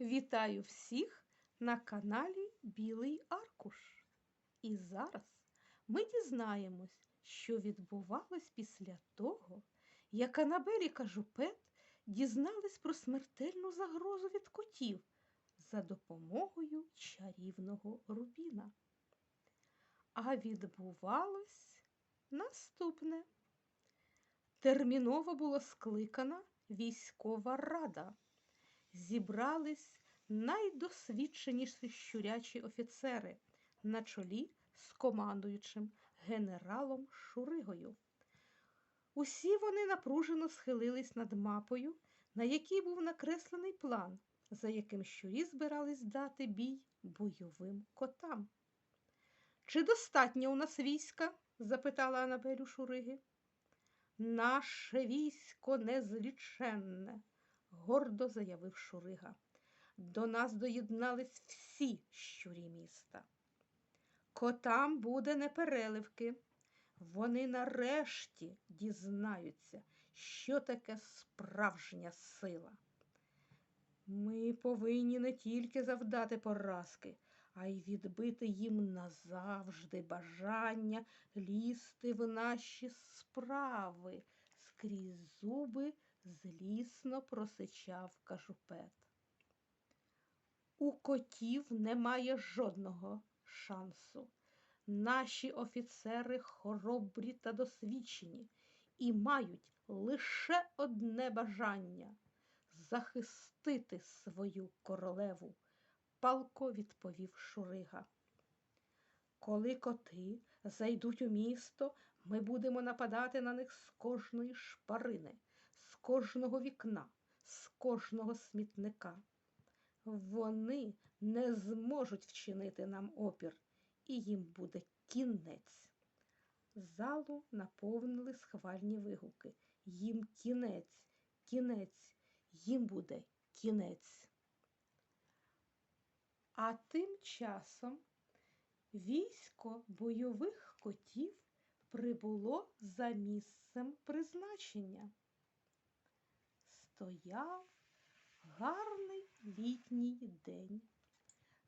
Вітаю всіх на каналі Білий Аркуш. І зараз ми дізнаємось, що відбувалось після того, як Анабель і Кажупет дізнались про смертельну загрозу від котів за допомогою чарівного рубіна. А відбувалось наступне. Терміново було скликана військова рада зібрались найдосвідченіші щурячі офіцери на чолі з командуючим генералом Шуригою. Усі вони напружено схилились над мапою, на якій був накреслений план, за яким щурі збирались дати бій бойовим котам. Чи достатньо у нас війська? запитала Анабель у Шуриги. Наше військо незліченне, гордо заявив Шурига. До нас доєднались всі щурі міста. Котам буде непереливки. Вони нарешті дізнаються, що таке справжня сила. Ми повинні не тільки завдати поразки, а й відбити їм назавжди бажання лізти в наші справи скрізь зуби злісно просичав кажупет. У котів немає жодного шансу. Наші офіцери хоробрі та досвідчені і мають лише одне бажання захистити свою королеву, палко відповів Шурига. Коли коти зайдуть у місто, ми будемо нападати на них з кожної шпарини, кожного вікна, з кожного смітника. Вони не зможуть вчинити нам опір, і їм буде кінець. Залу наповнили схвальні вигуки. Їм кінець, кінець, їм буде кінець. А тим часом військо бойових котів прибуло за місцем призначення. Стояв гарний літній день.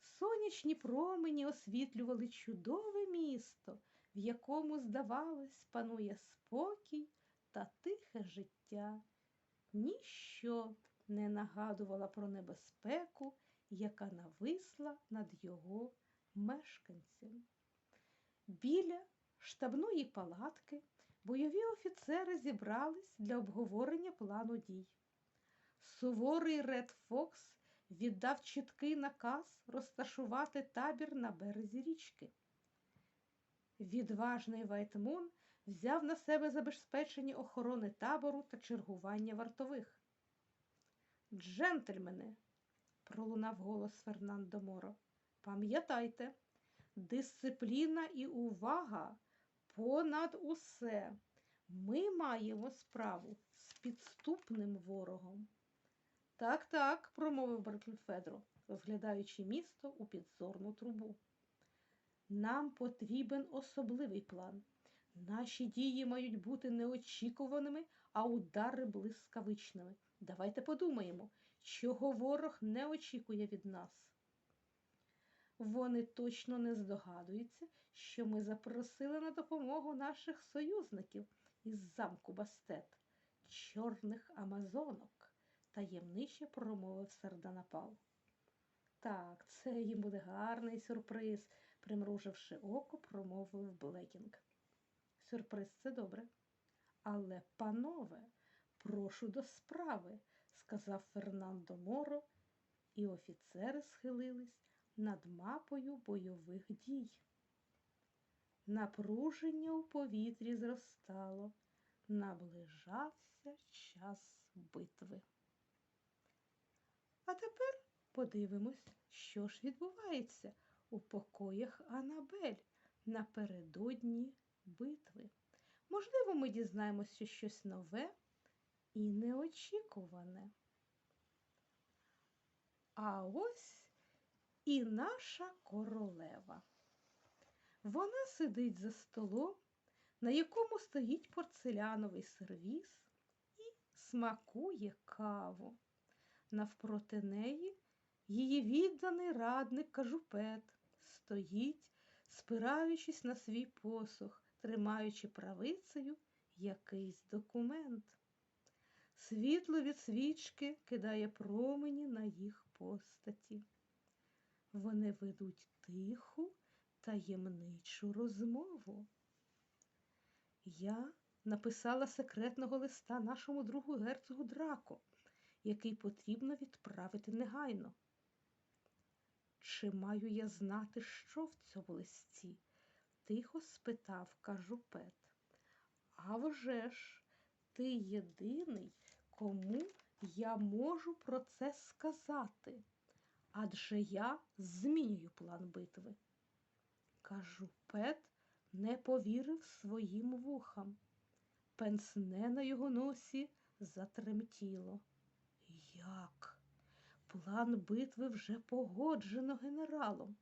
Сонячні промені освітлювали чудове місто, в якому, здавалось, панує спокій та тихе життя. Ніщо не нагадувала про небезпеку, яка нависла над його мешканцем. Біля штабної палатки бойові офіцери зібрались для обговорення плану дій. Суворий Ред Фокс віддав чіткий наказ розташувати табір на березі річки. Відважний Вайтмун взяв на себе забезпечення охорони табору та чергування вартових. Джентльмени, пролунав голос Фернандо Моро, пам'ятайте, дисципліна і увага понад усе. Ми маємо справу з підступним ворогом. Так, так, промовив Баркельфедро, розглядаючи місто у підзорну трубу. Нам потрібен особливий план. Наші дії мають бути неочікуваними, а удари блискавичними. Давайте подумаємо, чого ворог не очікує від нас. Вони точно не здогадуються, що ми запросили на допомогу наших союзників із замку Бастет, чорних амазонок, таємниче промовив Сарданапал. Так, це їм буде гарний сюрприз, примруживши око, промовив Блекінг. Сюрприз це добре. Але, панове, прошу до справи, сказав Фернандо Моро, і офіцери схилились над мапою бойових дій. Напруження у повітрі зростало, наближався час битви. А тепер подивимось, що ж відбувається у покоях Анабель напередодні битви. Можливо, ми дізнаємося щось нове і неочікуване. А ось і наша королева. Вона сидить за столом, на якому стоїть порцеляновий сервіс і смакує каву. Навпроти неї Її відданий радник кажупет стоїть, спираючись на свій посох, тримаючи правицею якийсь документ. Світло від свічки кидає промені на їх постаті. Вони ведуть тиху, таємничу розмову. Я написала секретного листа нашому другу герцогу Драко, який потрібно відправити негайно. Чи маю я знати, що в цьому листі? тихо спитав кажупет. А вже ж, ти єдиний, кому я можу про це сказати, адже я змінюю план битви. Кажупет не повірив своїм вухам. Пенсне на його носі затремтіло. Як? План битви вже погоджено генералом.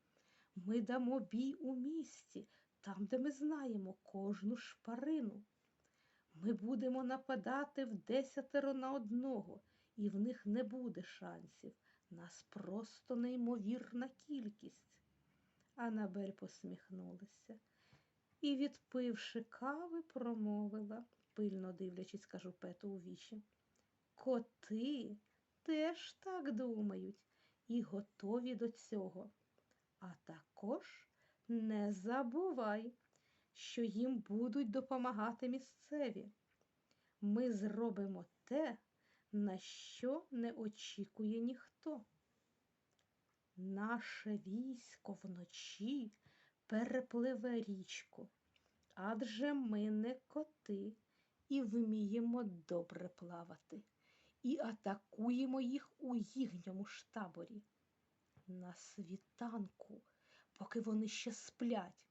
Ми дамо бій у місті, там, де ми знаємо кожну шпарину. Ми будемо нападати в десятеро на одного, і в них не буде шансів. Нас просто неймовірна кількість. Анабель посміхнулася і, відпивши кави, промовила, пильно дивлячись кажупету у вічі. Коти теж так думають і готові до цього. А також не забувай, що їм будуть допомагати місцеві. Ми зробимо те, на що не очікує ніхто. Наше військо вночі перепливе річку, адже ми не коти і вміємо добре плавати, і атакуємо їх у їхньому штаборі. На світанку, поки вони ще сплять.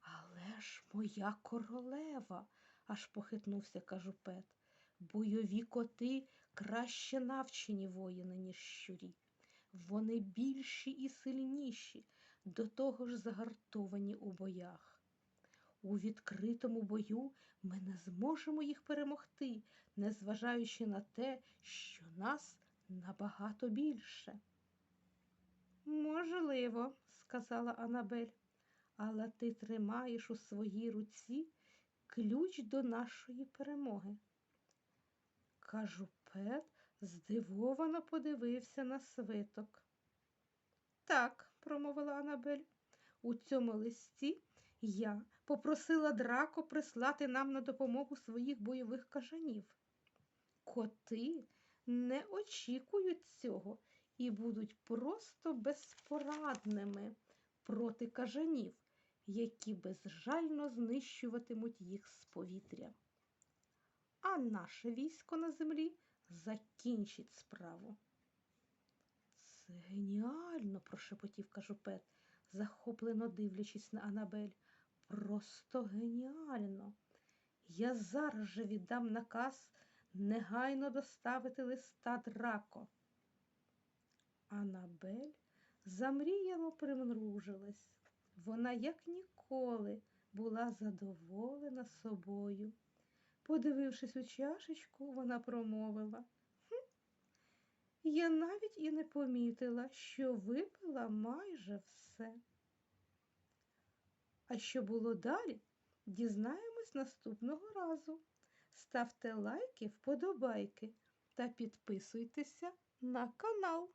Але ж моя королева, аж похитнувся кажупет, бойові коти краще навчені воїни, ніж щурі. Вони більші і сильніші, до того ж загартовані у боях. У відкритому бою ми не зможемо їх перемогти, незважаючи на те, що нас набагато більше. Можливо, сказала Анабель, але ти тримаєш у своїй руці ключ до нашої перемоги. Кажупет здивовано подивився на свиток. Так, промовила Анабель, у цьому листі я попросила Драко прислати нам на допомогу своїх бойових кажанів. Коти не очікують цього і будуть просто безпорадними проти кажанів, які безжально знищуватимуть їх з повітря. А наше військо на землі закінчить справу. Це геніально, прошепотів кажупет, захоплено дивлячись на Анабель. Просто геніально. Я зараз же віддам наказ негайно доставити листа Драко. Анабель замріяно примружилась. Вона, як ніколи, була задоволена собою. Подивившись у чашечку, вона промовила. Я навіть і не помітила, що випила майже все. А що було далі, дізнаємось наступного разу. Ставте лайки, вподобайки та підписуйтеся на канал.